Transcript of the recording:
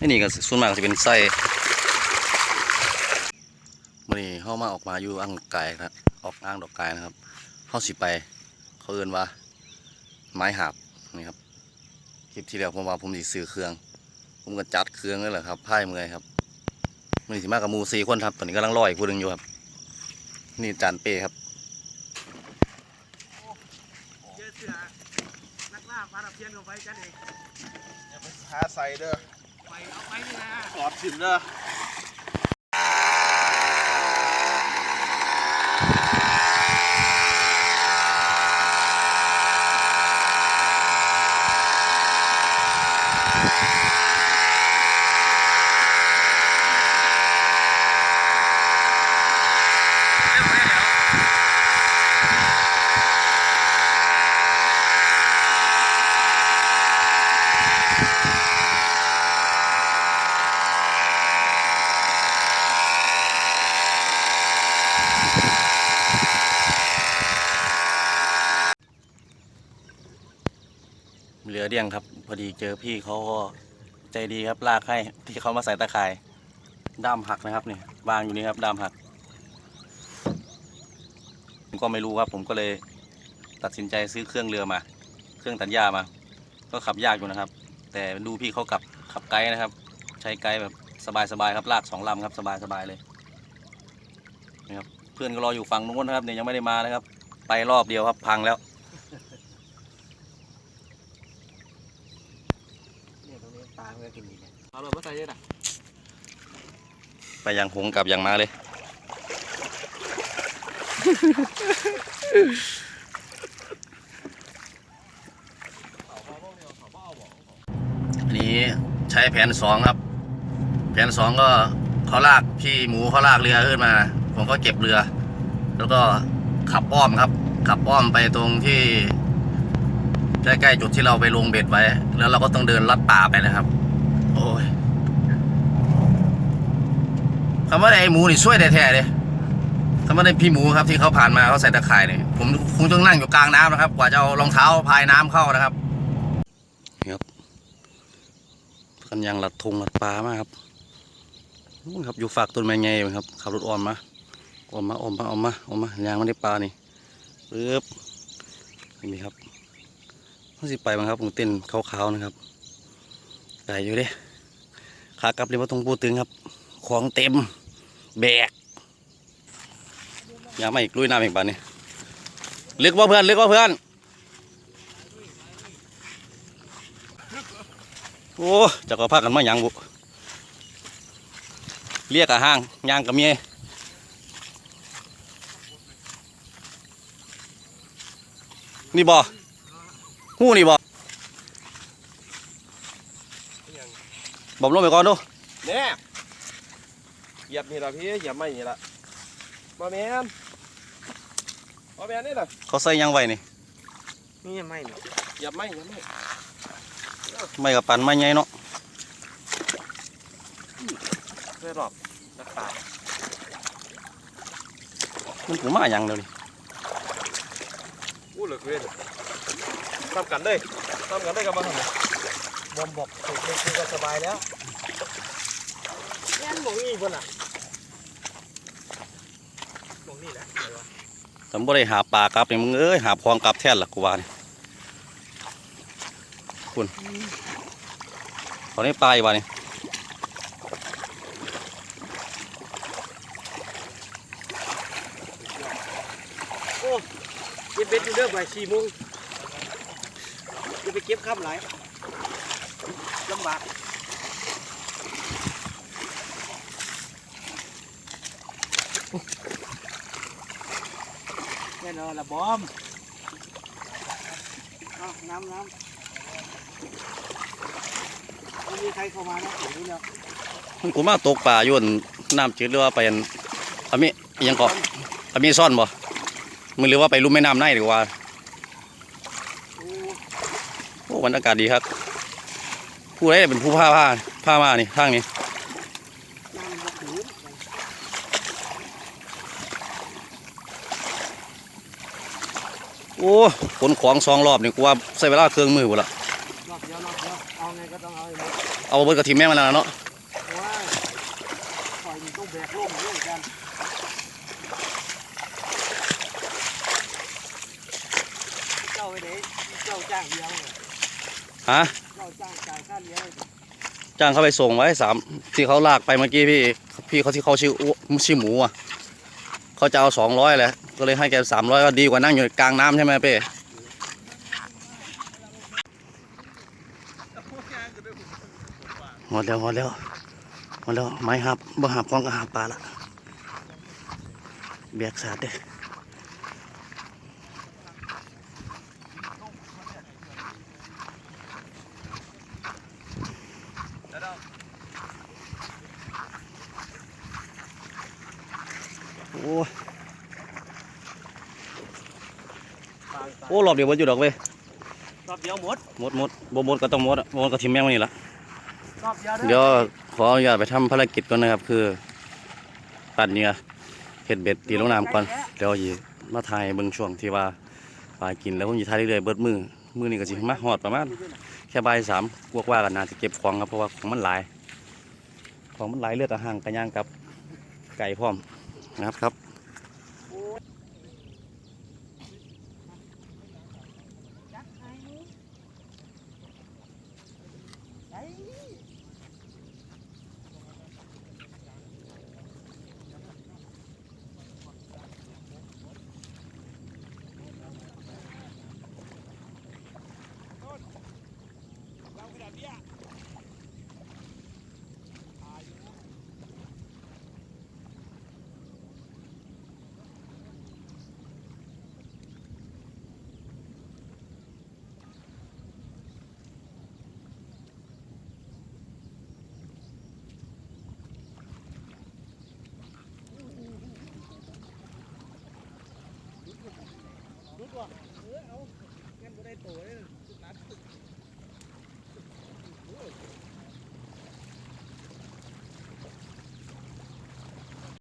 นี่นี่ก็ส่วนมากจะเป็นไส้มันนี่เข้ามาออกมาอยู่อ่างไก่ครับออกอ่างดอกไก่นะครับเข้าสิไป เขาเอินว่า ไม้หาบนี่ครับคลิปที่แล้วผมว่าผมสิซื้อเครื่อง ผมก็จัดเครื่องนั่นแหละครับพ่ายเมื่อยครับมันนี่สิมากับหมูสี่คนครับตอนนี้กำลังรออีกผู้หนึงอยู่ครับ นี่จานเป้ครับเจอเสือนักล่าปลาตะเพียนเข้าไปกันเองอย่าไปหาใส่เด้อไป เอาไปนี่นะขอดสิมเด้อ เหลือเดียงครับ พอดีเจอพี่เขาก็ใจดีครับลากให้ที่เขามาใส่ตะข่ายด้ามหักนะครับนี่วางอยู่นี่ครับด้ามหัก ผมก็ไม่รู้ครับ ผมก็เลยตัดสินใจซื้อเครื่องเรือมา เครื่องตัดหญ้ามา ก็ขับยากอยู่นะครับ แต่ดูพี่เขาขับขับไกด์นะครับ ใช้ไกด์แบบสบายๆครับลากสองลำครับสบายๆเลยนี่ครับเพื่อนก็รออยู่ฝั่งนู้นนะครับเนี่ยยังไม่ได้มานะครับ ไปรอบเดียวครับพังแล้ว เนี่ยตรงนี้ปลามัน ก็กินดีเนี่ยเอาเลยมาใส่เยอะนะไปยังหงกับยังมาเลย อันนี้ใช้แผนสองครับ แผนสองก็เขาลากพี่หมูเขาลากเรือขึ้นมา ผมก็เก็บเรือ แล้วก็ขับอ้อมครับ ขับอ้อมไปตรงที่ใกล้ๆจุดที่เราไปลงเบ็ดไว้ แล้วเราก็ต้องเดินลัดป่าไปนะครับ โอ้ยคำว่าไอ้หมูนี่ช่วยแท้ๆเลยคำว่าไอ้พี่หมูครับที่เขาผ่านมาเขาใส่ตะข่ายเนี่ยผมคงต้องนั่งอยู่กลางน้ำนะครับ กว่าจะเอารองเท้าพายน้ำเข้านะครับนี่ครับกันยังหลัดทงหลัดปลามากครับนู่นครับอยู่ฝากต้นไม้ไงครับขับรถอ้อมมาอ้อมมาอ้อมมาอ้อมมาอ้อมมายางไมันได้ปลานี่ปึ๊บนี่ครับมันสิไปมั้งครับผมเต้นขาวๆนะครับใหญ่อยู่เด้ากลับเรียกว่าตรงปูตึงครับ ของเต็มแบกอย่ามาอีกลุยน้ำอีกบานนี้ลึกว่าเพื่อนลึกว่าเพื่อนโอ้จะก็พากันมาหยังบุเรียกอะห้างยางกับเมียนี่บ่หู้นี่บ่ บอมลงไปก่อนดูเนี่ยเหยียบนี่ละพี่เหยียบไม่นี่ละบ่แมนบ่แมนนี่ละเขาใส่หยังไว้นี่นี่ยังไม่เนี่ยเหยียบไม่เหยียบไม่ไม่กับปันไม่ใหญ่เนาะเพื่อรอบนักตายมันกูมาอย่างเดียวนี่อู้เหลือเกินทำกันเลยทำกันเลยกับมัน บอมบอกถูกเลยคือก็สบายแล้วแน่นบอกนี่คนอะบอกนี่แหละเดี๋ยววะสมบูได้หาปลากลับนี่มึงเอ้ยหาพองกลับแท่นหละกูว่านี่คุณตอนนี้ปลาอยู่วะนี่เก็บเบ็ดอยู่เด้อบ่ายสี่โมงจะไปเก็บข้ามไหลายลำบากแน่นอนละบอมเอาน้ำน้ำไม่มีใครเข้ามานะเดี๋ยวนี้แล้วมันกูมาตกปลาอยวนน้ำจืดหรือว่าไปอันอเมอิหยังเกาะอเมซ่อนบ่มึงหรือว่าไปลุ่มแม่น้ำในดีกว่า โอ้ โอ้บรรยากาศดีครับ ผู้ใดเป็นผู้ผ้าผ้าผ้ามานี่ข้างนี้น้ำมันถือโอ้ขนของสองรอบนี่กูว่าใช้เวลาเครื่องมือหมดละรอบเดียวรอบเดียวเอาไงก็ก็ต้องเอาให้หมดเอาเบิดกับทีมแม่งมาแล้วเนาะเพราะว่าปล่อยมันต้องแบกร่มด้วยกันเจ้าไปไหนเจ้าจ้างเลี้ยงเหรอฮะเจ้าจ้าง จ้างเขาไปส่งไว้สามที่เขาลากไปเมื่อกี้พี่พี่เขาที่เขาชื่อชื่อหมูอะเขาจะเอาสองร้อยแหละก็เลยให้แกสามร้อยก็ดีกว่านั่งอยู่กลางน้ำใช่ไหมเป้หมดแล้วหมดแล้วหมดแล้วไม้หับบ่หับของก็หับปลาละเบียกสาดเด้ โอ้รอบเดียวหมดอยู่ดอกเว้ยรอบเดียวหมดหมดหมดบ่หมดก็ต้องหมดอะบ่หมดก็ทิมแม่งไว้นี่ละรอบเดียวเดี๋ยวขออนุญาตไปทำภารกิจก่อนนะครับ คือปั่นเหงื่อเห็ดเบ็ดตีลงน้ำก่อนเดี๋ยวยีมาถ่ายเบิ่งช่วงที่ว่าปลากินแล้วผมจะถ่ายเรื่อยๆเบิดมือมือนี่ก็สิมาหอดประมาณแค่บ่ายสามกว่าๆกันน่าจะเก็บของครับเพราะว่าของมันหลายของมันหลายเลือดอาหางกระย่างกับไก่พร้อมนะครับครับ 没躲着。